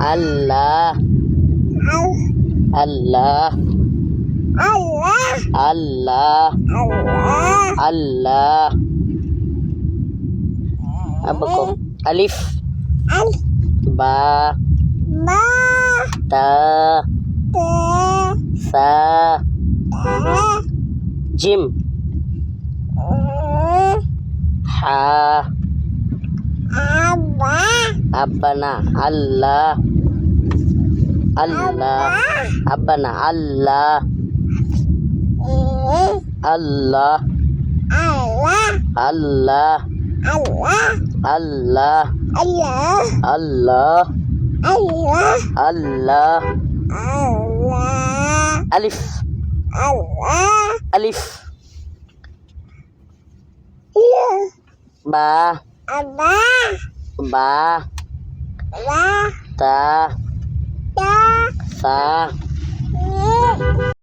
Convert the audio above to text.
Allah. Allah. Allah. Allah. Allah. Allah. Apa ko? Alif. Al. Ba. Ba. Ta. Te. Sa. Jim. Ha. Aba. Abana. Allah. Allah. আল্লাহ। আব্বা না আল্লাহ। আল্লাহ। আল্লাহ। আল্লাহ। আল্লাহ। আল্লাহ। আলিফ। আলিফ। বা। বা। তা। 啥